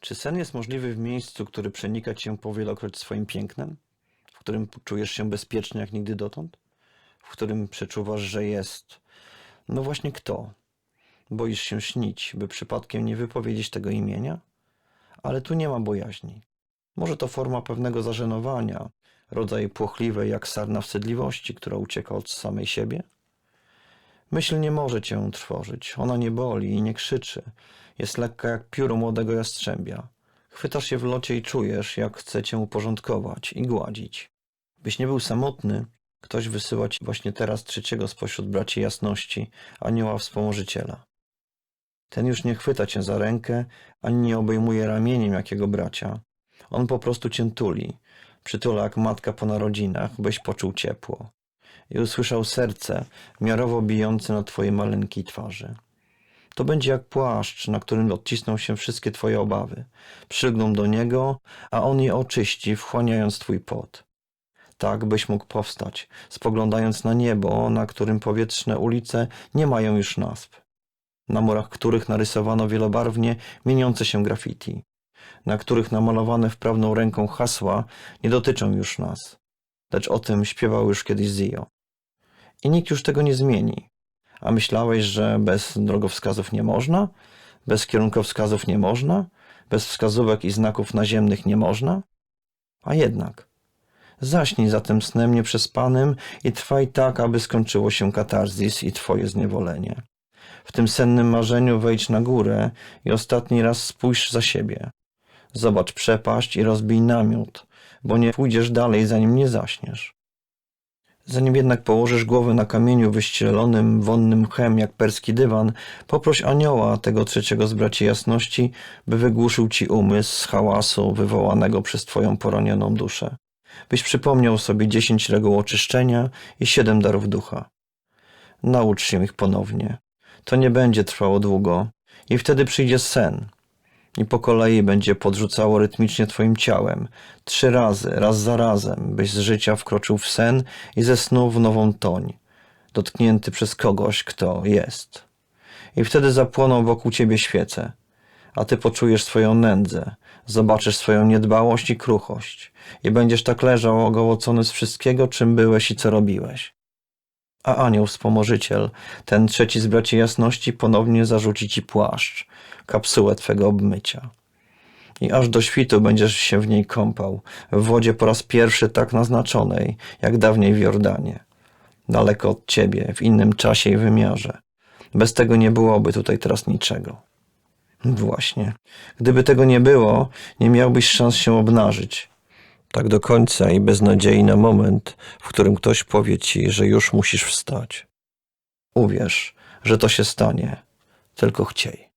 Czy sen jest możliwy w miejscu, który przenika cię powielokroć swoim pięknem? W którym czujesz się bezpiecznie jak nigdy dotąd? W którym przeczuwasz, że jest... No właśnie kto? Boisz się śnić, by przypadkiem nie wypowiedzieć tego imienia? Ale tu nie ma bojaźni. Może to forma pewnego zażenowania, rodzaj płochliwej jak sarna wstydliwości, która ucieka od samej siebie? Myśl nie może cię trwożyć. Ona nie boli i nie krzyczy. Jest lekka jak pióro młodego jastrzębia. Chwytasz je w locie i czujesz, jak chce cię uporządkować i gładzić. Byś nie był samotny, ktoś wysyła ci właśnie teraz trzeciego spośród braci jasności, anioła wspomożyciela. Ten już nie chwyta cię za rękę, ani nie obejmuje ramieniem jakiego bracia. On po prostu cię tuli, przytula jak matka po narodzinach, byś poczuł ciepło i usłyszał serce miarowo bijące na twojej maleńkiej twarzy. To będzie jak płaszcz, na którym odcisną się wszystkie twoje obawy. Przylgną do niego, a on je oczyści, wchłaniając twój pot. Tak byś mógł powstać, spoglądając na niebo, na którym powietrzne ulice nie mają już nazw, na murach których narysowano wielobarwnie mieniące się graffiti, na których namalowane wprawną ręką hasła nie dotyczą już nas, lecz o tym śpiewał już kiedyś Zio. I nikt już tego nie zmieni. A myślałeś, że bez drogowskazów nie można? Bez kierunkowskazów nie można? Bez wskazówek i znaków naziemnych nie można? A jednak. Zaśnij zatem snem nieprzespanym i trwaj tak, aby skończyło się katarzis i twoje zniewolenie. W tym sennym marzeniu wejdź na górę i ostatni raz spójrz za siebie. Zobacz przepaść i rozbij namiot, bo nie pójdziesz dalej, zanim nie zaśniesz. Zanim jednak położysz głowę na kamieniu wyścielonym wonnym mchem jak perski dywan, poproś anioła, tego trzeciego z braci jasności, by wygłuszył ci umysł z hałasu wywołanego przez twoją poronioną duszę. Byś przypomniał sobie dziesięć reguł oczyszczenia i siedem darów ducha. Naucz się ich ponownie. To nie będzie trwało długo i wtedy przyjdzie sen. I po kolei będzie podrzucało rytmicznie twoim ciałem. Trzy razy, raz za razem, byś z życia wkroczył w sen i ze snu w nową toń, dotknięty przez kogoś, kto jest. I wtedy zapłoną wokół ciebie świece, a ty poczujesz swoją nędzę, zobaczysz swoją niedbałość i kruchość i będziesz tak leżał ogołocony z wszystkiego, czym byłeś i co robiłeś. A anioł wspomożyciel, ten trzeci z braci jasności, ponownie zarzuci ci płaszcz, kapsułę twego obmycia. I aż do świtu będziesz się w niej kąpał, w wodzie po raz pierwszy tak naznaczonej, jak dawniej w Jordanie. Daleko od ciebie, w innym czasie i wymiarze. Bez tego nie byłoby tutaj teraz niczego. Właśnie. Gdyby tego nie było, nie miałbyś szans się obnażyć. Tak do końca i bez nadziei na moment, w którym ktoś powie ci, że już musisz wstać. Uwierz, że to się stanie. Tylko chciej.